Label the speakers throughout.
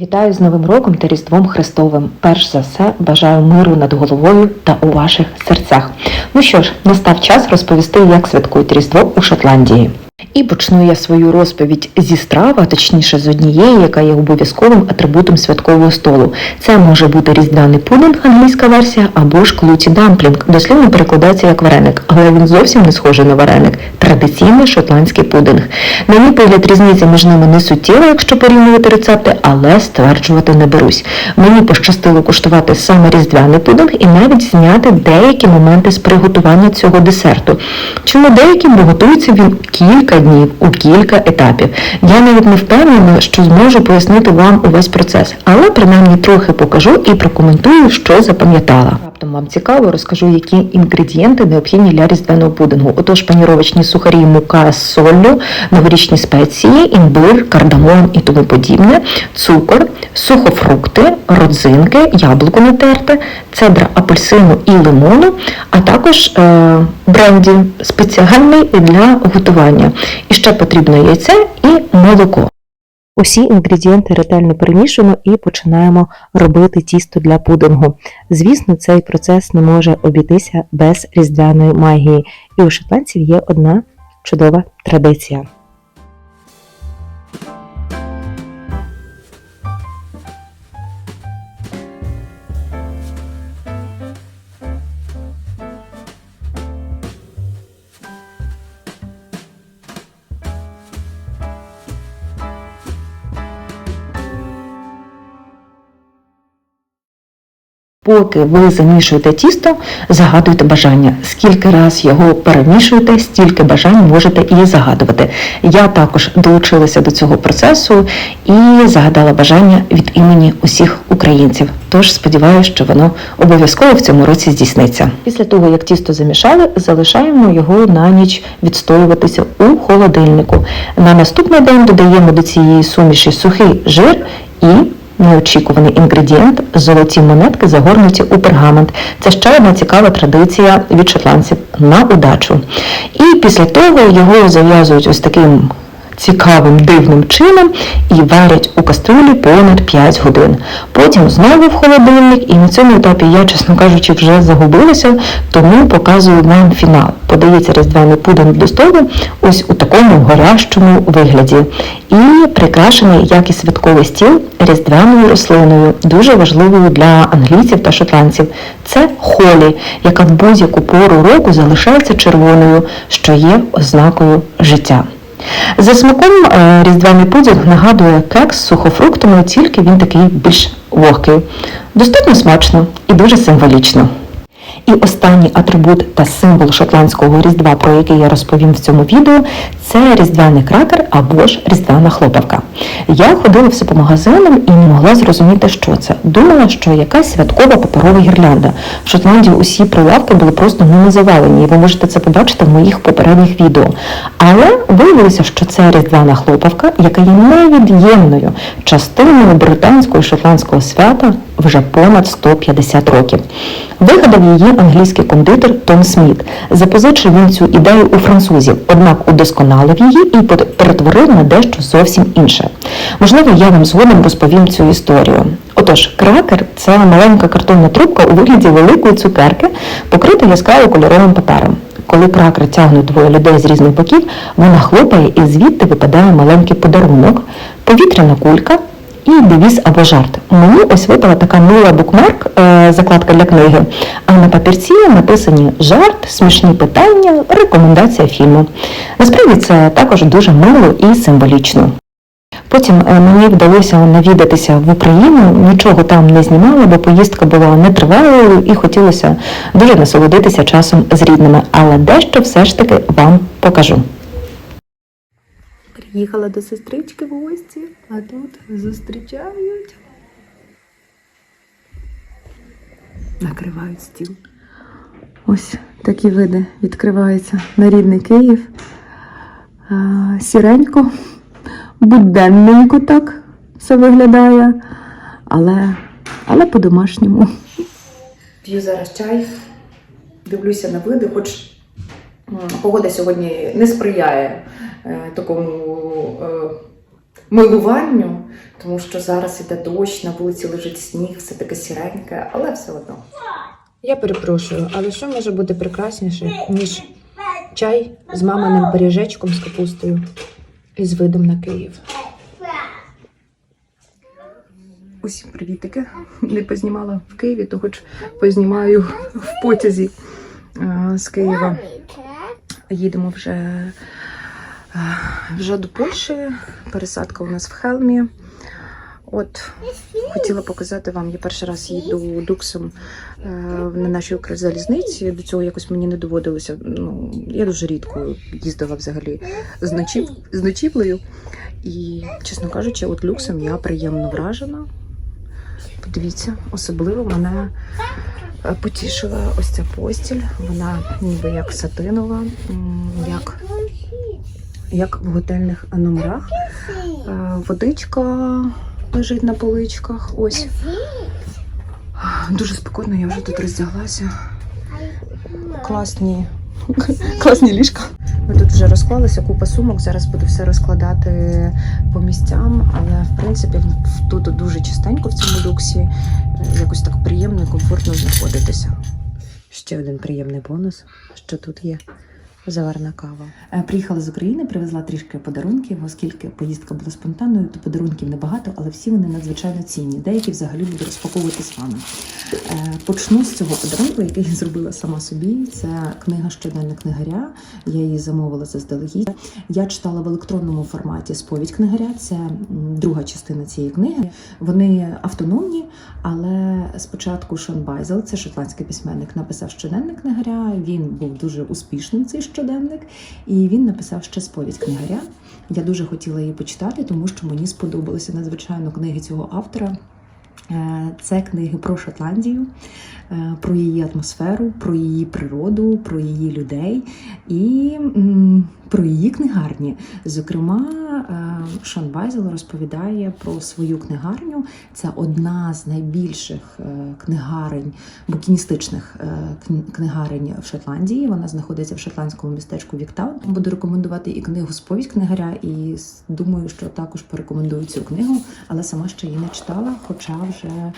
Speaker 1: Вітаю з Новим роком та Різдвом Христовим. Перш за все бажаю миру над головою та у ваших серцях. Ну що ж, настав час розповісти, як святкують Різдво у Шотландії. І почну я свою розповідь зі страви, а точніше з однієї, яка є обов'язковим атрибутом святкового столу. Це може бути різдвяний пудинг, англійська версія, або ж клуті дамплінг. Дослівно перекладається як вареник, але він зовсім не схожий на вареник. Традиційний шотландський пудинг. На мій погляд, різниця між ними не суттєва, якщо порівнювати рецепти, але стверджувати не берусь. Мені пощастило куштувати саме різдвяний пудинг і навіть зняти деякі моменти з приготування цього десерту. Чому деякі, бо готується він кілька днів у кілька етапів. Я навіть не впевнена, що зможу пояснити вам увесь процес, але принаймні трохи покажу і прокоментую, що запам'ятала. Раптом вам цікаво, розкажу, які інгредієнти необхідні для різдвяного пудингу. Отож, паніровочні сухарі, мука з соллю, новорічні спеції, імбир, кардамон і тому подібне, цукор, сухофрукти, родзинки, яблуко натерте, цедра апельсину і лимону, а також е, бренді спеціальний для готування. І ще потрібно яйце і молоко. Усі інгредієнти ретельно перемішуємо і починаємо робити тісто для пудингу. Звісно, цей процес не може обійтися без різдвяної магії, і у шотландців є одна чудова традиція. Поки ви замішуєте тісто, загадуйте бажання. Скільки раз його перемішуєте, стільки бажань можете і загадувати. Я також долучилася до цього процесу і загадала бажання від імені усіх українців. Тож сподіваюся, що воно обов'язково в цьому році здійсниться. Після того, як тісто замішали, залишаємо його на ніч відстоюватися у холодильнику. На наступний день додаємо до цієї суміші сухий жир і неочікуваний інгредієнт золоті монетки загорнуті у пергамент. Це ще одна цікава традиція від шотландців на удачу. І після того його зав'язують ось таким цікавим дивним чином і варять у каструлі понад 5 годин. Потім знову в холодильник, і на цьому етапі я, чесно кажучи, вже загубилася, тому показую вам фінал. Подається різдвяний пудинг до столу ось у такому горящому вигляді. І прикрашений, як і святковий стіл, різдвяною рослиною, дуже важливою для англійців та шотландців. Це холі, яка в будь-яку пору року залишається червоною, що є ознакою життя. За смаком е, різдвяний пудінг нагадує кекс з сухофруктами, тільки він такий більш вогкий. Достатньо смачно і дуже символічно. І останній атрибут та символ шотландського різдва, про який я розповім в цьому відео, це різдвяний кракер або ж різдвяна хлопавка. Я ходила все по магазинам і не могла зрозуміти, що це. Думала, що якась святкова паперова гірлянда. В Шотландії усі прилавки були просто ними завалені, і ви можете це побачити в моїх попередніх відео. Але виявилося, що це різдвяна хлопавка, яка є невід'ємною частиною британського і шотландського свята вже понад 150 років. Вигадав її англійський кондитер Том Сміт. Запозичив він цю ідею у французів, однак удосконалив її і перетворив на дещо зовсім інше. Можливо, я вам згодом розповім цю історію. Отож, кракер це маленька картонна трубка у вигляді великої цукерки, покрита яскраво кольоровим папером. Коли кракер тягнуть двоє людей з різних боків, вона хлопає і звідти випадає маленький подарунок, повітряна кулька і девіз або жарт. Мені ось випала така мила букмарк, е, закладка для книги, а на папірці написані жарт, смішні питання, рекомендація фільму. Насправді це також дуже мило і символічно. Потім е, мені вдалося навідатися в Україну, нічого там не знімала, бо поїздка була нетривалою і хотілося дуже насолодитися часом з рідними, але дещо все ж таки вам покажу.
Speaker 2: Приїхала до сестрички в гості, а тут зустрічають. Накривають стіл. Ось такі види відкриваються на рідний Київ. Сіренько, буденненько так все виглядає, але, але по-домашньому.
Speaker 3: П'ю зараз чай, дивлюся на види, хоч погода сьогодні не сприяє такому е, милуванню.
Speaker 1: тому що зараз іде дощ, на вулиці лежить сніг, все таке сіреньке, але все одно.
Speaker 2: Я перепрошую, але що може бути прекрасніше, ніж чай з маминим пиріжечком з капустою і з видом на Київ?
Speaker 1: Усім привітики. Не познімала в Києві, то хоч познімаю в потязі е, з Києва. Їдемо вже, е, вже до Польщі. Пересадка у нас в Хелмі. От хотіла показати вам, я перший раз їду дуксом е, на нашій Укрзалізниці. До цього якось мені не доводилося. Ну, я дуже рідко їздила взагалі з, ночів, з ночівлею. І, чесно кажучи, от люксом я приємно вражена. Подивіться, особливо мене е, потішила ось ця постіль. Вона ніби як сатинова, як, як в готельних номерах. Е, Водичка лежить на поличках. Ось. Дуже спокійно, я вже тут роздяглася. Класні, класні ліжка. Ми тут вже розклалися, купа сумок. Зараз буду все розкладати по місцям, але в принципі тут дуже чистенько в цьому люксі. Е, Якось так приємно і комфортно знаходитися. Ще один приємний бонус, що тут є. Заварна кава. Е, Приїхала з України, привезла трішки подарунків, оскільки поїздка була спонтанною, то подарунків небагато, але всі вони надзвичайно цінні. Деякі взагалі буду розпаковувати з вами. Е, Почну з цього подарунку, який я зробила сама собі. Це книга щоденна книгаря. Я її замовила заздалегідь. Я читала в електронному форматі сповідь книгаря. Це друга частина цієї книги. Вони автономні, але спочатку Шон Байзел, це шотландський письменник, написав щоденник книгаря. Він був дуже успішним цей щоденник, і він написав ще сповідь книгаря. Я дуже хотіла її почитати, тому що мені сподобалися надзвичайно книги цього автора. Е, Це книги про Шотландію, е, про її атмосферу, про її природу, про її людей і про її книгарні. Зокрема, е, Шон Байзел розповідає про свою книгарню. Це одна з найбільших е, книгарень, букіністичних е, книгарень в Шотландії. Вона знаходиться в шотландському містечку Віктаун. Буду рекомендувати і книгу Сповідь книгаря, і думаю, що також порекомендую цю книгу, але сама ще її не читала, хоча вже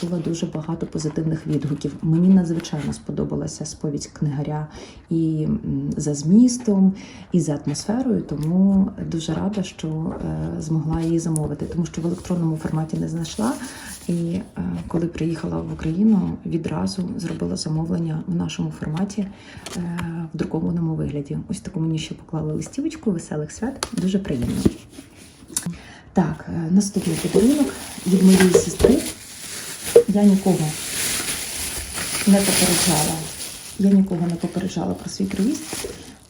Speaker 1: чула дуже багато позитивних відгуків. Мені надзвичайно сподобалася сповідь книгаря і за змістом, і за атмосферою, тому дуже рада, що е, змогла її замовити, тому що в електронному форматі не знайшла. І е, коли приїхала в Україну, відразу зробила замовлення в нашому форматі е, в друкованому вигляді. Ось таку мені ще поклали листівочку веселих свят. Дуже приємно. Так, наступний подарунок від моєї сестри. Я нікого не попереджала. Я нікого не попереджала про свій приїзд,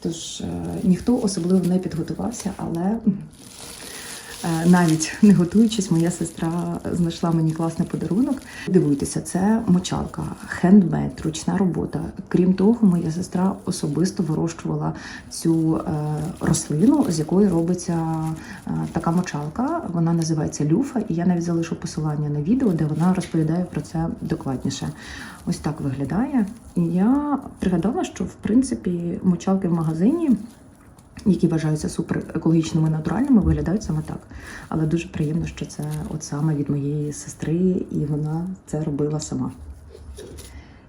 Speaker 1: тож е, ніхто особливо не підготувався, але навіть не готуючись, моя сестра знайшла мені класний подарунок. Дивуйтеся, це мочалка, хендмейд, ручна робота. Крім того, моя сестра особисто вирощувала цю е, рослину, з якої робиться е, така мочалка. Вона називається люфа, і я навіть залишу посилання на відео, де вона розповідає про це докладніше. Ось так виглядає. І я пригадала, що в принципі мочалки в магазині. Які вважаються супер екологічними натуральними, виглядають саме так. Але дуже приємно, що це от саме від моєї сестри, і вона це робила сама.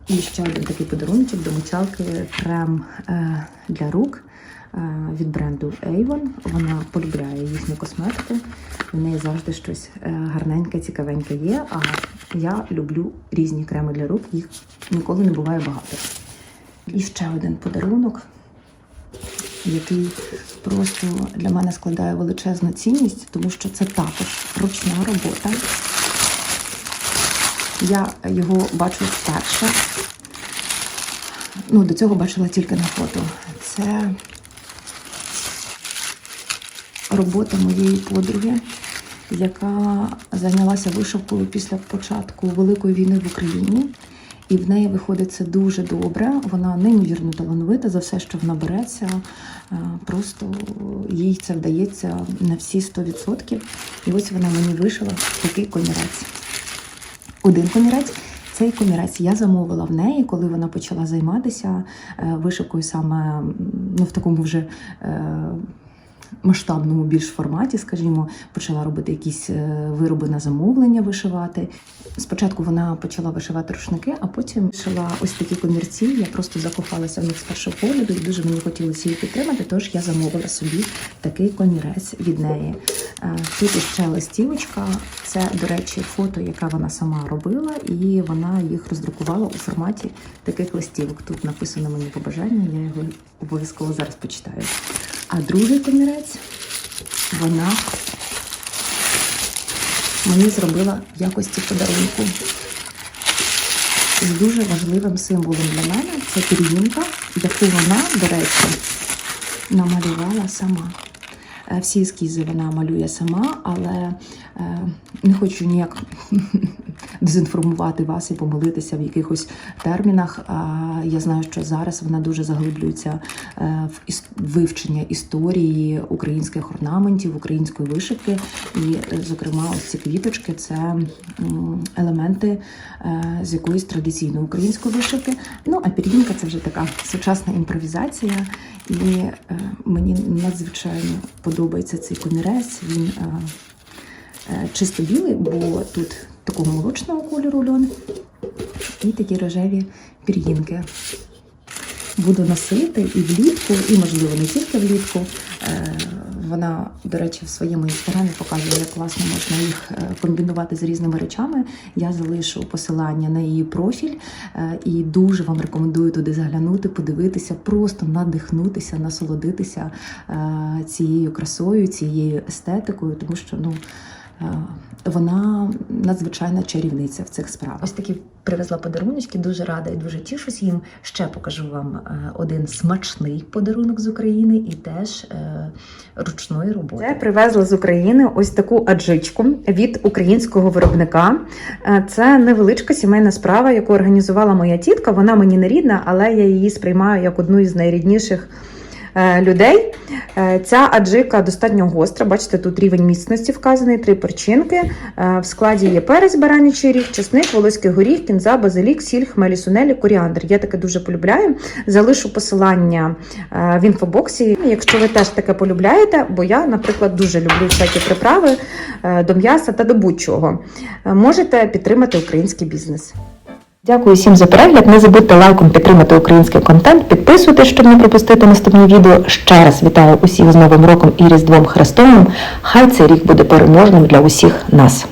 Speaker 1: І ще один такий подарунок до мочалки крем е, для рук е, від бренду Avon. Вона полюбляє їхню косметику. В неї завжди щось е, гарненьке, цікавеньке є. А я люблю різні креми для рук, їх ніколи не буває багато. І ще один подарунок, який просто для мене складає величезну цінність, тому що це також ручна робота. Я його бачу вперше. Ну, до цього бачила тільки на фото. Це робота моєї подруги, яка зайнялася вишивкою після початку Великої війни в Україні. І в неї виходить це дуже добре. Вона неймовірно талановита за все, що вона береться. Е, Просто їй це вдається на всі 100%. І ось вона мені вишила такий комірець один комірець. Цей комірець я замовила в неї, коли вона почала займатися е, вишивкою саме ну, в такому вже е, масштабному більш форматі, скажімо, почала робити якісь е, вироби на замовлення вишивати. Спочатку вона почала вишивати рушники, а потім вишила ось такі комірці. Я просто закохалася в них з першого погляду і дуже мені хотілося її підтримати. Тож я замовила собі такий комірець від неї. Е, Тут ще листівочка. Це, до речі, фото, яке вона сама робила, і вона їх роздрукувала у форматі таких листівок. Тут написано мені побажання, я його обов'язково зараз почитаю. А другий комірець вона мені зробила в якості подарунку з дуже важливим символом для мене. Це пір'їнка, яку вона, до речі, намалювала сама. Е, Всі ескізи вона малює сама, але е, не хочу ніяк дезінформувати вас і помилитися в якихось термінах. Я знаю, що зараз вона дуже заглиблюється е, в вивчення історії українських орнаментів, української вишивки. І, е, зокрема, ось ці квіточки це елементи е, з якоїсь традиційної української вишивки. Ну, а пір'їнка це вже така сучасна імпровізація. І мені надзвичайно подобається цей комірець. Він чисто білий, бо тут такого молочного кольору льон і такі рожеві пір'їнки. Буду носити і влітку, і можливо не тільки влітку. Е, Вона, до речі, в своєму інстаграмі показує, як класно можна їх е, комбінувати з різними речами. Я залишу посилання на її профіль е, і дуже вам рекомендую туди заглянути, подивитися, просто надихнутися, насолодитися цією красою, цією естетикою, тому що ну. Е, Вона надзвичайна чарівниця в цих справах.
Speaker 4: Ось такі привезла подаруночки, дуже рада і дуже тішусь їм. Ще покажу вам е, один смачний подарунок з України і теж е, ручної роботи.
Speaker 1: Це привезла з України ось таку аджичку від українського виробника. Це невеличка сімейна справа, яку організувала моя тітка. Вона мені не рідна, але я її сприймаю як одну із найрідніших. Е, Людей Е, ця аджика достатньо гостра. Бачите, тут рівень міцності вказаний, три перчинки. Е, В складі є перець, баранячий ріг, чесник, волоський горіх, кінза, базилік, сіль, хмелі сунелі, коріандр. Я таке дуже полюбляю. Залишу посилання в інфобоксі. Якщо ви теж таке полюбляєте, бо я, наприклад, дуже люблю всякі приправи до м'яса та до будь-чого. Можете підтримати український бізнес.
Speaker 4: Дякую всім за перегляд. Не забудьте лайком підтримати український контент, підписуйтесь, щоб не пропустити наступні відео. Ще раз вітаю усіх з Новим роком і Різдвом Христовим. Хай цей рік буде переможним для усіх нас.